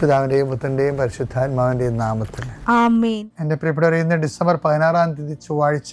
പിതാവിന്റെയും പുത്രന്റെയും പരിശുദ്ധാത്മാവിന്റെയും നാമത്തിൽ. എന്റെ പ്രിയപ്പെട്ടവരെ ഇന്ന് ഡിസംബർ പതിനാറാം തീയതി ചൊവ്വാഴ്ച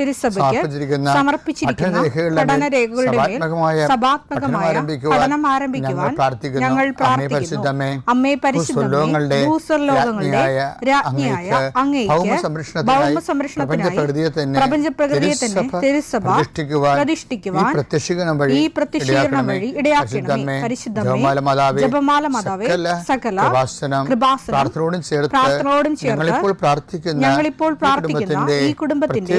തിരുസഭയ്ക്ക് സമർപ്പിച്ചിരിക്കുന്ന പഠന രേഖകളുടെ മേൽ സഭാത്മകമായ പഠനം ആരംഭിക്കുവാൻ ഞങ്ങൾ പ്രാർത്ഥിക്കുന്നു. അമ്മേ പരിശുദ്ധമേ, ഭൂസ്വർലോകങ്ങളുടെ രാജ്ഞിയായ തന്നെ തിരുസഭ പ്രതിഷ്ഠിക്കുവാൻ ഈ പ്രത്യക്ഷീകരണം വഴി ഈ പ്രത്യക്ഷീകരണം ഇടയാക്കണമേ. വഴി ഇടയാക്കണമേ പരിശുദ്ധമേ, പരിശുദ്ധമേ ജപമാല മാതാവേ, സകല സകല കൃപാസനം കൃപാസനം പ്രാർത്ഥനയോടും ചേർത്ത് ഞങ്ങളിപ്പോൾ പ്രാർത്ഥിക്കുന്ന ഈ കുടുംബത്തിന്റെ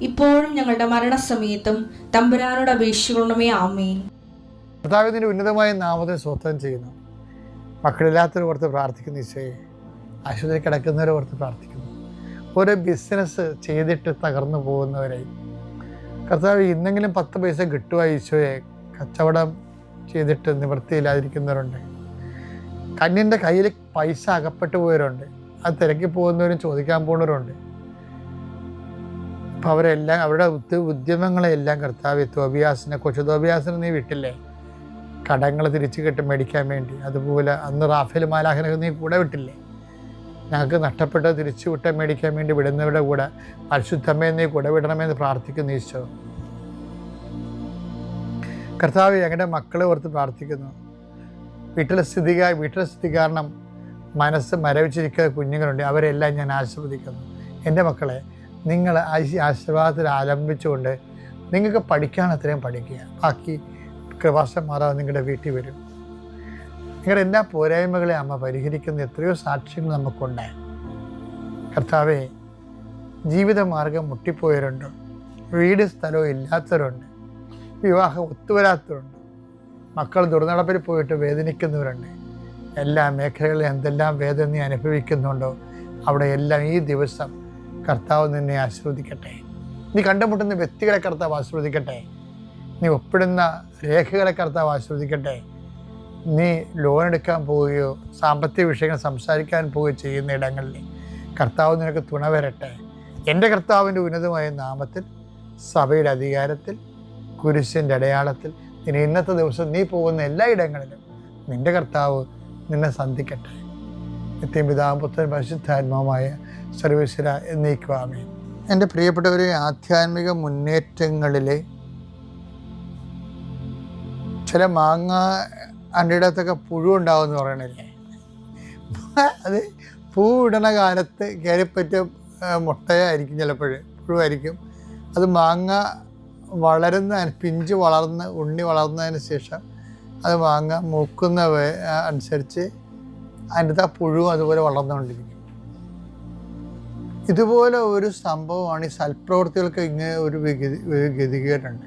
ഇപ്പോഴും ഞങ്ങളുടെ മരണസമയത്തും തമ്പുരാനോട് അപേക്ഷിക്കണമേ ആമേൻ. കർത്താവിന്റെ ഉന്നതമായ നാമത്തെ സ്വത്തം ചെയ്യുന്നു. മക്കളില്ലാത്തവർ ഓർത്ത് പ്രാർത്ഥിക്കുന്നു ഈശോയെ. ആശുപത്രി കിടക്കുന്നവരെ ഓർത്ത് പ്രാർത്ഥിക്കുന്നു. ഓരോ ബിസിനസ് ചെയ്തിട്ട് തകർന്നു പോകുന്നവരെ. കർത്താവ് ഇന്നെങ്കിലും പത്ത് പൈസ കിട്ടുക ഈശോയെ. കച്ചവടം ചെയ്തിട്ട് നിവൃത്തിയില്ലാതിരിക്കുന്നവരുണ്ട്. കന്യന്റെ കയ്യിൽ പൈസ അകപ്പെട്ടു പോയവരുണ്ട്. അത് തിരക്കി പോകുന്നവരും ചോദിക്കാൻ പോകുന്നവരുണ്ട്. അവരെല്ലാം അവരുടെ ഉദ്യ ഉദ്യമങ്ങളെല്ലാം കർത്താവ് തോബിയാസിനെ കൊച്ചു തോബിയാസിനെ നീ വിട്ടില്ലേ? കടങ്ങൾ തിരിച്ചു കിട്ടും മേടിക്കാൻ വേണ്ടി. അതുപോലെ അന്ന് റാഫേൽ മാലാഹനെ നീ കൂടെ വിട്ടില്ലേ? ഞങ്ങൾക്ക് നഷ്ടപ്പെട്ട തിരിച്ചു വിട്ട മേടിക്കാൻ വേണ്ടി വിടുന്നവരുടെ കൂടെ പരിശുദ്ധമ്മയെ നീ കൂടെ വിടണമെന്ന് പ്രാർത്ഥിക്കുന്നു ഈശോ. കർത്താവ് ഞങ്ങളുടെ മക്കളെ ഓർത്ത് പ്രാർത്ഥിക്കുന്നു. വീട്ടിലെ സ്ഥിതി വീട്ടിലെ സ്ഥിതി കാരണം മനസ്സ് മരവിച്ചിരിക്കുന്ന കുഞ്ഞുങ്ങളുണ്ട്. അവരെല്ലാം ഞാൻ ആശീർവദിക്കുന്നു. എന്റെ മക്കളെ നിങ്ങൾ ആശി- ആശീർവാദത്തിൽ ആലംബിച്ചുകൊണ്ട് നിങ്ങൾക്ക് പഠിക്കാൻ അത്രയും പഠിക്കുക. ബാക്കി കൃപാസം മാറാതെ നിങ്ങളുടെ വീട്ടിൽ വരും. നിങ്ങളുടെ എല്ലാ പോരായ്മകളെ അമ്മ പരിഹരിക്കുന്ന എത്രയോ സാക്ഷ്യങ്ങൾ നമുക്കുണ്ട്. കർത്താവെ ജീവിതമാർഗം മുട്ടിപ്പോയവരുണ്ട്. വീട് സ്ഥലവും ഇല്ലാത്തവരുണ്ട്. വിവാഹം ഒത്തുവരാത്തവരുണ്ട്. മക്കൾ ദുർനടപ്പിൽ പോയിട്ട് വേദനിക്കുന്നവരുണ്ട്. എല്ലാ മേഖലകളിലും എന്തെല്ലാം വേദന അനുഭവിക്കുന്നുണ്ടോ അവിടെ എല്ലാം ഈ ദിവസം കർത്താവ് നിന്നെ ആശ്രവദിക്കട്ടെ നീ കണ്ടുമുട്ടുന്ന വ്യക്തികളെ കർത്താവ് ആശ്രവദിക്കട്ടെ നീ ഒപ്പിടുന്ന രേഖകളെ കർത്താവ് ആശ്രവദിക്കട്ടെ നീ ലോൺ എടുക്കാൻ പോവുകയോ സാമ്പത്തിക വിഷയങ്ങൾ സംസാരിക്കാൻ പോവുകയോ ചെയ്യുന്ന ഇടങ്ങളിൽ കർത്താവ് നിനക്ക് തുണ വരട്ടെ. എന്റെ കർത്താവിന്റെ ഉന്നതമായ നാമത്തിൽ സഭയുടെ അധികാരത്തിൽ കുരിശിന്റെ അടയാളത്തിൽ ഇനി ഇന്നത്തെ ദിവസം നീ പോകുന്ന എല്ലാ ഇടങ്ങളിലും നിന്റെ കർത്താവ് നിന്നെ സന്ധിക്കട്ടെ. നിത്യം പിതാവും പുത്രൻ പരിശുദ്ധാത്മാവുമായ സർവേശ്വര എന്നേക്കുവാമേ എന്റെ പ്രിയപ്പെട്ടവരെ ആധ്യാത്മിക മുന്നേറ്റങ്ങളിലെ ചില മാങ്ങ അണ്ടിടത്തൊക്കെ പുഴു ഉണ്ടാവും എന്ന് പറയണില്ലേ? അത് പൂ ഇടണ കാലത്ത് കയറിപ്പറ്റ മുട്ടയായിരിക്കും ചിലപ്പോൾ പുഴുവായിരിക്കും. അത് മാങ്ങ വളരുന്ന പിഞ്ച് വളർന്ന് ഉണ്ണി വളർന്നതിന് ശേഷം അത് മാങ്ങ മൂക്കുന്ന അനുസരിച്ച് അതിന്റെ ആ പുഴുവും അതുപോലെ വളർന്നുകൊണ്ടിരിക്കും. ഇതുപോലെ ഒരു സംഭവമാണ് ഈ സൽപ്രവർത്തികൾക്ക് ഇങ്ങനെ ഒരു ഗതികേടുണ്ട്.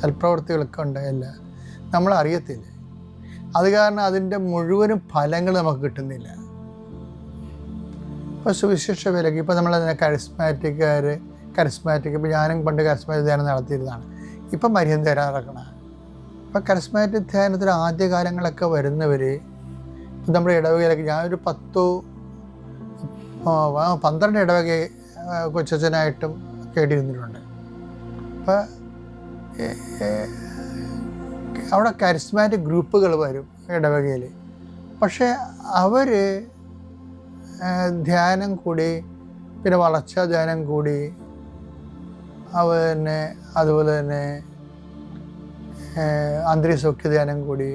സൽപ്രവർത്തികൾക്ക് ഉണ്ടായല്ല. നമ്മൾ അറിയത്തില്ല. അത് കാരണം അതിന്റെ മുഴുവനും ഫലങ്ങൾ നമുക്ക് കിട്ടുന്നില്ല. ഇപ്പോൾ സുവിശേഷ വിലക്ക് ഇപ്പോൾ നമ്മൾ കരിസ്മാറ്റിക്കാർ കരിസ്മാറ്റിക് ഇപ്പോൾ ഞാനും പണ്ട് കരിസ്മാറ്റിക് ധ്യാനം നടത്തിയിരുന്നതാണ്. ഇപ്പം മരിയം ധ്യാനം നടക്കണം ഇപ്പം കരിസ്മാറ്റിക് ധ്യാനത്തിൽ ആദ്യകാലങ്ങളൊക്കെ വരുന്നവർ നമ്മുടെ ഇടവകയിലൊക്കെ ഞാനൊരു പത്തോ പന്ത്രണ്ട് ഇടവകെ കൊച്ചനായിട്ടും കേട്ടിരുന്നിട്ടുണ്ട്. അപ്പോൾ അവിടെ കരിസ്മാറ്റിക് ഗ്രൂപ്പുകൾ വരും ഇടവകയിൽ. പക്ഷേ അവർ ധ്യാനം കൂടി പിന്നെ വളർച്ച ധ്യാനം കൂടി അവ തന്നെ അതുപോലെ തന്നെ അന്തരീസൗഖ്യ ധ്യാനം കൂടി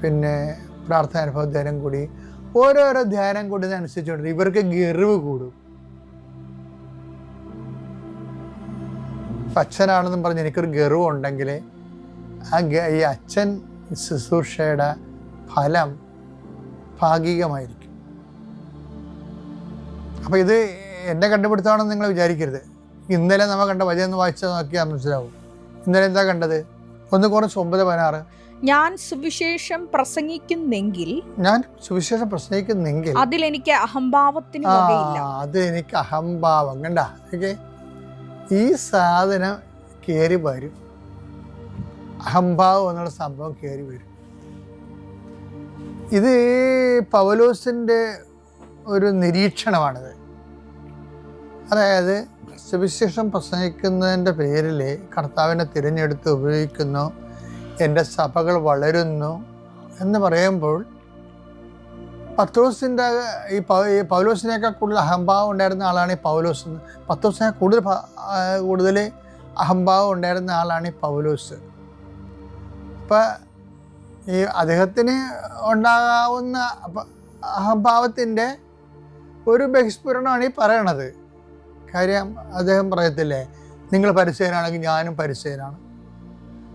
പിന്നെ പ്രാർത്ഥനാനുഭവ ധ്യാനം കൂടി ഓരോരോ ധ്യാനം കൂടുന്നതനുസരിച്ചുകൊണ്ട് ഇവർക്ക് ഗർവ് കൂടും. അച്ഛനാണെന്നും പറഞ്ഞ് എനിക്കൊരു ഗർവ് ഉണ്ടെങ്കിൽ ആ ഈ അച്ഛൻ ശുശ്രൂഷയുടെ ഫലം ഭാഗികമായിരിക്കും. അപ്പോൾ ഇത് എന്നെ കണ്ടുപിടുത്തമാണെന്ന് നിങ്ങൾ വിചാരിക്കരുത്. ഇന്നലെ നമ്മൾ കണ്ട വചനം വായിച്ചാൽ നോക്കിയാൽ മനസ്സിലാവും. ഇന്നലെ എന്താ കണ്ടത്? ഒന്ന് കുറച്ച് ഒമ്പത് പതിനാറ്. ഞാൻ സുവിശേഷം പ്രസംഗിക്കുന്നെങ്കിൽ ഞാൻ സുവിശേഷം പ്രസംഗിക്കുന്നെങ്കിൽ അതിൽ എനിക്ക് അഹംഭാവത്തിന് അത് എനിക്ക് അഹംഭാവം. കണ്ട? ഈ സാധനം കയറി വരും. അഹംഭാവം എന്നുള്ള സംഭവം കയറി വരും. ഇത് പവലോസിന്റെ ഒരു നിരീക്ഷണമാണിത്. അതായത് സുവിശേഷം പ്രസംഗിക്കുന്നതിന്റെ പേരിൽ കർത്താവിനെ തിരഞ്ഞെടുത്ത് ഉപയോഗിക്കുന്നു. എന്റെ സഭകൾ വളരുന്നു എന്ന് പറയുമ്പോൾ പത്രോസിന്റെ ഈ പൗലോസിനേക്കാൾ കൂടുതൽ അഹംഭാവം ഉണ്ടായിരുന്ന ആളാണ് ഈ പൗലോസ്. പത്രോസിനെ കൂടുതൽ കൂടുതൽ അഹംഭാവം ഉണ്ടായിരുന്ന ആളാണ് ഈ പൗലോസ്. അപ്പം ഈ അദ്ദേഹത്തിന് ഉണ്ടാകാവുന്ന അഹംഭാവത്തിന്റെ ഒരു ബഹിസ്ഫുരണമാണ് ഈ പറയണത്. കാര്യം അദ്ദേഹം പറയത്തില്ലേ നിങ്ങൾ പരിചയനാണെങ്കിൽ ഞാനും പരിചയനാണ്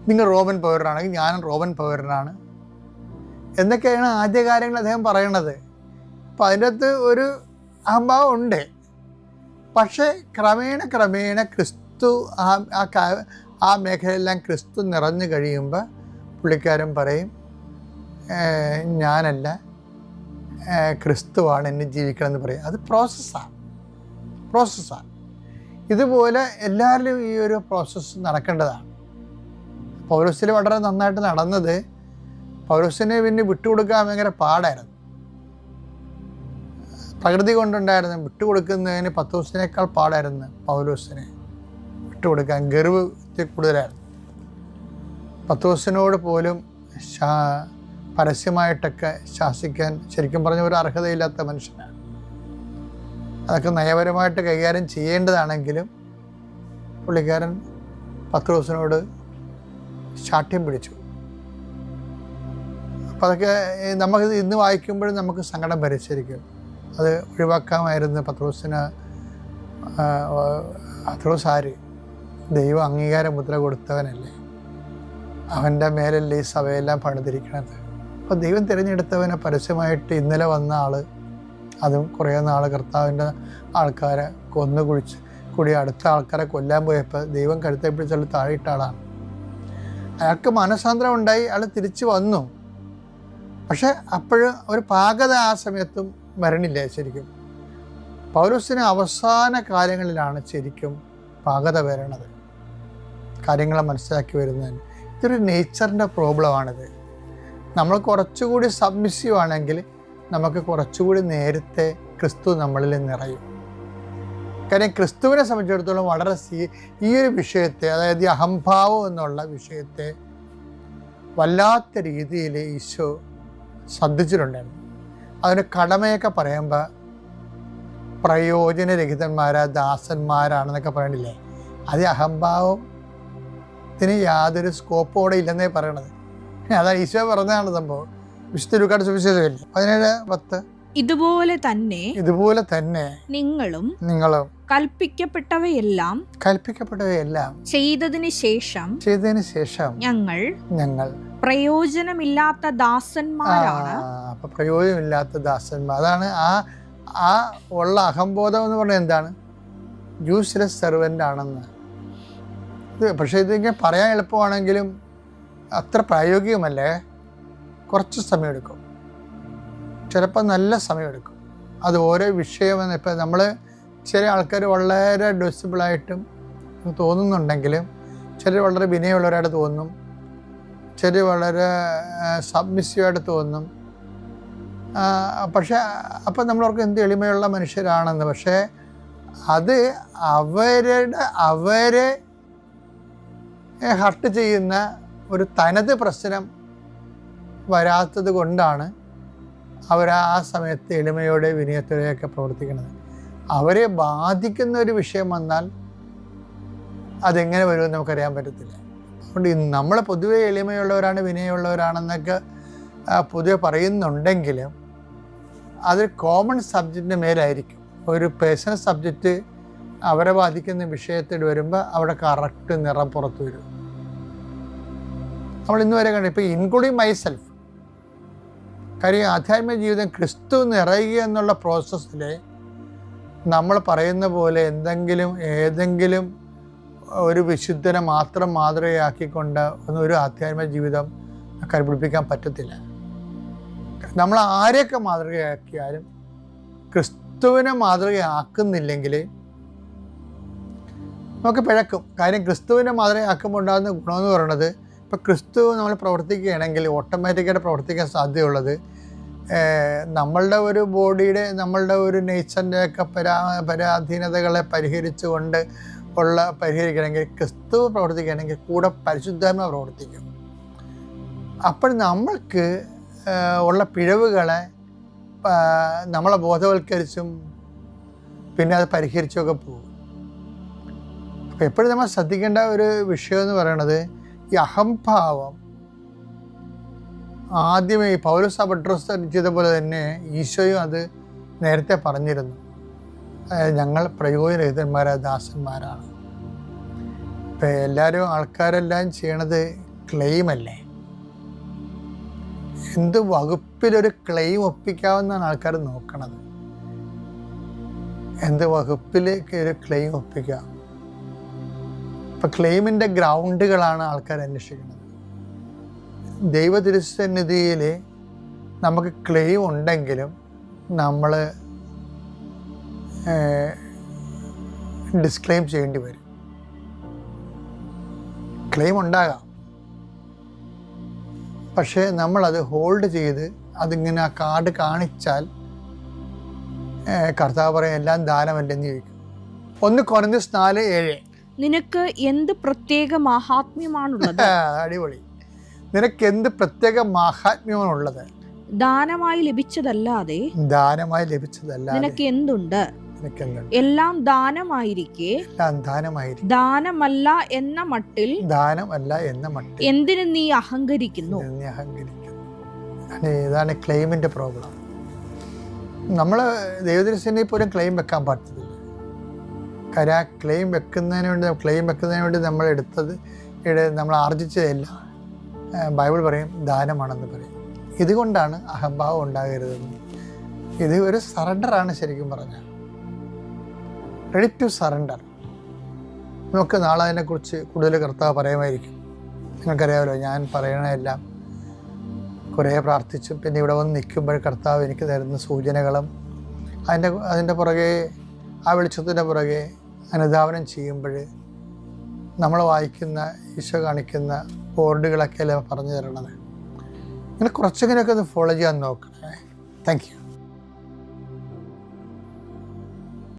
നിങ്ങൾ റോമൻ പൗരനാണെങ്കിൽ ഞാനും റോബൻ പൗരനാണ്. എന്നൊക്കെയാണ് ആദ്യ കാര്യങ്ങൾ അദ്ദേഹം പറയണത്. അപ്പം അതിനകത്ത് ഒരു അഹംഭാവം ഉണ്ട്. പക്ഷേ ക്രമേണ ക്രമേണ ക്രിസ്തു ആ ആ മേഖലയെല്ലാം ക്രിസ്തു നിറഞ്ഞു കഴിയുമ്പോൾ പുള്ളിക്കാരൻ പറയും ഞാനല്ല. ക്രിസ്തുവാണ് എന്നെ ജീവിക്കണം എന്ന് പറയും. അത് പ്രോസസ്സാണ് പ്രോസസ്സാണ് ഇതുപോലെ എല്ലാവരിലും ഈ ഒരു പ്രോസസ്സ് നടക്കേണ്ടതാണ്. പൗരസ്യത്തിൽ വളരെ നന്നായിട്ട് നടന്നത് പൗരസ്യനെ പിന്നെ വിട്ടുകൊടുക്കാൻ ഭയങ്കര പാടായിരുന്നു. പ്രകൃതി കൊണ്ടുണ്ടായിരുന്നു വിട്ടുകൊടുക്കുന്നതിന് പത്ത് ദിവസത്തിനേക്കാൾ പാടായിരുന്നു പൗലോസിനെ വിട്ടുകൊടുക്കാൻ ഗർവ് കൂടുതലായിരുന്നു. പത്ത് ദിവസത്തിനോട് പോലും പരസ്യമായിട്ടൊക്കെ ശാസിക്കാൻ ശരിക്കും പറഞ്ഞ ഒരു അർഹതയില്ലാത്ത മനുഷ്യനാണ്. അതൊക്കെ നയപരമായിട്ട് കൈകാര്യം ചെയ്യേണ്ടതാണെങ്കിലും പുള്ളിക്കാരൻ പത്ത് ദിവസത്തിനോട് ശാഠ്യം പിടിച്ചു. അപ്പം അതൊക്കെ നമുക്ക് ഇന്ന് വായിക്കുമ്പോഴും നമുക്ക് സങ്കടം ഭരിച്ചിരിക്കും അത് ഒഴിവാക്കാമായിരുന്നു പത്രോസിന് പത്രോസ് ആര്? ദൈവം അംഗീകാര മുദ്ര കൊടുത്തവനല്ലേ? അവന്റെ മേലല്ലേ ഈ സഭയെല്ലാം പണിതിരിക്കണത്. അപ്പോൾ ദൈവം തിരഞ്ഞെടുത്തവനെ പരസ്യമായിട്ട് ഇന്നലെ വന്ന ആൾ അതും കുറേ നാൾ കർത്താവിന്റെ ആൾക്കാരെ കൊന്നു കുഴിച്ച് കൂടി അടുത്ത ആൾക്കാരെ കൊല്ലാൻ പോയപ്പോൾ ദൈവം കഴുത്തെ പിടിച്ചുള്ള താഴെയിട്ട ആളാണ്. അയാൾക്ക് മനസാന്തരം ഉണ്ടായി അയാൾ തിരിച്ചു വന്നു. പക്ഷെ അപ്പോഴും ഒരു പാകത ആ സമയത്തും വരണില്ല ശരിക്കും? പൗരസിന് അവസാന കാലങ്ങളിലാണ് ശരിക്കും പാകത വരണത്. കാര്യങ്ങളെ മനസ്സിലാക്കി വരുന്നതിന്. ഇതൊരു നേച്ചറിന്റെ പ്രോബ്ലമാണിത് നമ്മൾ കുറച്ചുകൂടി സബ്മിസീവ് ആണെങ്കിൽ നമുക്ക് കുറച്ചുകൂടി നേരത്തെ ക്രിസ്തു നമ്മളിൽ നിറയും. കാര്യം ക്രിസ്തുവിനെ സംബന്ധിച്ചിടത്തോളം വളരെ ഈ ഒരു വിഷയത്തെ അതായത് ഈ അഹംഭാവം എന്നുള്ള വിഷയത്തെ വല്ലാത്ത രീതിയിൽ ഈശോ ശ്രദ്ധിച്ചിട്ടുണ്ടായിരുന്നു. അതിന് കടമയൊക്കെ പറയുമ്പോൾ പ്രയോജനരഹിതന്മാരാ ദാസന്മാരാണെന്നൊക്കെ പറയണില്ലേ? അത് അഹംഭാവം അഹംഭാവത്തിന് യാതൊരു സ്കോപ്പോടെ ഇല്ലെന്നേ പറയണത്. അതാ ഈശോ പറഞ്ഞതാണ് സംഭവം. വിശുദ്ധ ലുക്കാട് സുവിശേഷമില്ല? പതിനേഴ് പത്ത് ഇതുപോലെ തന്നെ ഇതുപോലെ തന്നെ നിങ്ങളും നിങ്ങളും കൽപ്പിക്കപ്പെട്ടവയെല്ലാം കൽപ്പിക്കപ്പെട്ടവയെല്ലാം ചെയ്തതിന് ശേഷം ചെയ്തതിന് ശേഷം ഞങ്ങൾ ഞങ്ങൾ പ്രയോജനമില്ലാത്ത ദാസന്മാരാണ്. അപ്പൊ പ്രയോജനമില്ലാത്ത ദാസന്മാർ. അതാണ് ആ ആ ഉള്ള അഹംബോധം എന്ന് പറഞ്ഞാൽ എന്താണ്? യൂസ്ലെസ് സെർവന്റ് ആണെന്ന്. ഇത് പക്ഷേ ഇതിങ്ങനെ പറയാൻ എളുപ്പമാണെങ്കിലും അത്ര പ്രായോഗികമല്ലേ? കുറച്ച് സമയമെടുക്കും. ചിലപ്പോൾ നല്ല സമയമെടുക്കും. അത് ഓരോ വിഷയമെന്ന് ഇപ്പം നമ്മൾ ചില ആൾക്കാർ വളരെ ഡെസിബിളായിട്ടും തോന്നുന്നുണ്ടെങ്കിലും ചിലർ വളരെ വിനയമുള്ളവരായിട്ട് തോന്നും. ചിലർ വളരെ സബ്മിസീവായിട്ട് തോന്നും. പക്ഷേ അപ്പം നമ്മളവർക്ക് എന്ത് എളിമയുള്ള മനുഷ്യരാണെന്ന്. പക്ഷേ അത് അവരുടെ അവരെ ഹർട്ട് ചെയ്യുന്ന ഒരു തനത് പ്രശ്നം വരാത്തത് കൊണ്ടാണ് അവർ ആ സമയത്ത് എളിമയോടെ വിനയത്തോടെയൊക്കെ പ്രവർത്തിക്കുന്നത്. അവരെ ബാധിക്കുന്ന ഒരു വിഷയം വന്നാൽ അതെങ്ങനെ വരുമെന്ന് നമുക്കറിയാൻ പറ്റത്തില്ല. അതുകൊണ്ട് നമ്മൾ പൊതുവെ എളിമയുള്ളവരാണ് വിനയമുള്ളവരാണെന്നൊക്കെ പൊതുവെ പറയുന്നുണ്ടെങ്കിലും അത് കോമൺ സബ്ജക്റ്റിന്റെ മേലായിരിക്കും. ഒരു പേഴ്സണൽ സബ്ജക്റ്റ് അവരെ ബാധിക്കുന്ന വിഷയത്തിൽ വരുമ്പോൾ അവിടെ കറക്റ്റ് നിറം പുറത്തു വരും. നമ്മൾ ഇന്ന് വരെ കണ്ടു ഇപ്പോൾ ഇൻക്ലൂഡിങ് മൈസെൽഫ് കാര്യം ആധ്യാത്മിക ജീവിതം ക്രിസ്തു നിറയുക എന്നുള്ള പ്രോസസ്സിൽ നമ്മൾ പറയുന്ന പോലെ എന്തെങ്കിലും ഏതെങ്കിലും ഒരു വിശുദ്ധനെ മാത്രം മാതൃകയാക്കിക്കൊണ്ട് ഒന്നും ഒരു ആധ്യാത്മിക ജീവിതം കരുപിടിപ്പിക്കാൻ പറ്റത്തില്ല. നമ്മൾ ആരെയൊക്കെ മാതൃകയാക്കിയാലും ക്രിസ്തുവിനെ മാതൃകയാക്കുന്നില്ലെങ്കിൽ നമുക്ക് പിഴക്കും. കാര്യം ക്രിസ്തുവിനെ മാതൃകയാക്കുമ്പോൾ ഉണ്ടാകുന്ന ഗുണമെന്ന് പറയുന്നത് ഇപ്പോൾ ക്രിസ്തു നമ്മൾ പ്രവർത്തിക്കുകയാണെങ്കിൽ ഓട്ടോമാറ്റിക്കായിട്ട് പ്രവർത്തിക്കാൻ സാധ്യതയുള്ളത് നമ്മളുടെ ഒരു ബോഡിയുടെ നമ്മളുടെ ഒരു നേച്ചറിന്റെ ഒക്കെ പരാ പരാധീനതകളെ പരിഹരിച്ചുകൊണ്ട് ഉള്ള പരിഹരിക്കണമെങ്കിൽ ക്രിസ്തു പ്രവർത്തിക്കുകയാണെങ്കിൽ കൂടെ പരിശുദ്ധാത്മ പ്രവർത്തിക്കും. അപ്പോൾ നമ്മൾക്ക് ഉള്ള പിഴവുകളെ നമ്മളെ ബോധവൽക്കരിച്ചും പിന്നെ അത് പരിഹരിച്ചൊക്കെ പോകും. അപ്പോൾ എപ്പോഴും നമ്മൾ ശ്രദ്ധിക്കേണ്ട ഒരു വിഷയം എന്ന് പറയുന്നത് ഈ അഹംഭാവം ആദ്യമേ പൗരസ പട്രോസ് ചെയ്ത പോലെ തന്നെ ഈശോയും അത് നേരത്തെ പറഞ്ഞിരുന്നു. അതായത് ഞങ്ങൾ പ്രയോജനരഹിതന്മാരായ ദാസന്മാരാണ്. ഇപ്പം എല്ലാവരും ആൾക്കാരെല്ലാം ചെയ്യണത് ക്ലെയിമല്ലേ എന്ത് വകുപ്പിലൊരു ക്ലെയിം ഒപ്പിക്കാവുന്നതാണ് ആൾക്കാർ നോക്കണത്. എന്ത് വകുപ്പിലേക്ക് ഒരു ക്ലെയിം ഒപ്പിക്കാം? ഇപ്പം ക്ലെയിമിന്റെ ഗ്രൗണ്ടുകളാണ് ആൾക്കാർ അന്വേഷിക്കുന്നത്. ദൈവ തിരുസന്നിധിയിൽ നമുക്ക് ക്ലെയിം ഉണ്ടെങ്കിലും നമ്മൾ ഡിസ്ക്ലെയിം ചെയ്യേണ്ടി വരും. ക്ലെയിം ഉണ്ടാകാം. പക്ഷേ നമ്മളത് ഹോൾഡ് ചെയ്ത് അതിങ്ങനെ ആ കാർഡ് കാണിച്ചാൽ കർത്താവ് പറയും എല്ലാം ദാനമല്ലെന്ന് ചോദിക്കും. ഒന്ന് കുറഞ്ഞ നാല് ഏഴ്. നിനക്ക് എന്ത് പ്രത്യേക മഹാത്മ്യമാണുള്ളത് അടിപൊളി. നിനക്ക് എന്ത് പ്രത്യേക മഹാത്മ്യമാണുള്ളത് ദാനമായി ലഭിച്ചതല്ലാതെ ദാനമായി ലഭിച്ചതല്ല നിനക്ക് എന്തുണ്ട് എല്ലാം ദാനമായിരിക്കെ? ദാനമല്ല എന്ന മട്ടിൽ ദാനമല്ല എന്ന മട്ടിൽ എന്തിനു നീ അഹങ്കരിക്കുന്നു? ഇതാണ് ക്ലെയിമിന്റെ പ്രോബ്ലം നമ്മൾ ദൈവദർശനെ പോലും ക്ലെയിം വെക്കാൻ പറ്റത്തില്ല കാര്യം ആ ക്ലെയിം വെക്കുന്നതിന് വേണ്ടി ക്ലെയിം വെക്കുന്നതിന് വേണ്ടി നമ്മൾ എടുത്തത് നമ്മൾ ആർജിച്ചതല്ല. ബൈബിൾ പറയും ദാനമാണെന്ന് പറയും. ഇതുകൊണ്ടാണ് അഹംഭാവം ഉണ്ടാകരുതെന്ന്. ഇത് ഒരു സറണ്ടറാണ് ശരിക്കും പറഞ്ഞാൽ. റെഡി ടു സറണ്ടർ നമുക്ക് നാളെ അതിനെക്കുറിച്ച് കൂടുതൽ കർത്താവ് പറയുമായിരിക്കും. നിങ്ങൾക്കറിയാമല്ലോ ഞാൻ പറയണതെല്ലാം കുറേ പ്രാർത്ഥിച്ചും പിന്നെ ഇവിടെ വന്ന് നിൽക്കുമ്പോൾ കർത്താവ് എനിക്ക് തരുന്ന സൂചനകളും അതിന്റെ അതിന്റെ പുറകെ ആ വെളിച്ചത്തിന്റെ പുറകെ അനുധാവനം ചെയ്യുമ്പോൾ നമ്മൾ വായിക്കുന്ന ഈശോ കാണിക്കുന്ന ബോർഡുകളൊക്കെ അല്ലേ പറഞ്ഞു തരണത്. ഇങ്ങനെ കുറച്ചെങ്കിലുമൊക്കെ ഒന്ന് ഫോളോ ചെയ്യാൻ നോക്കണേ. Thank you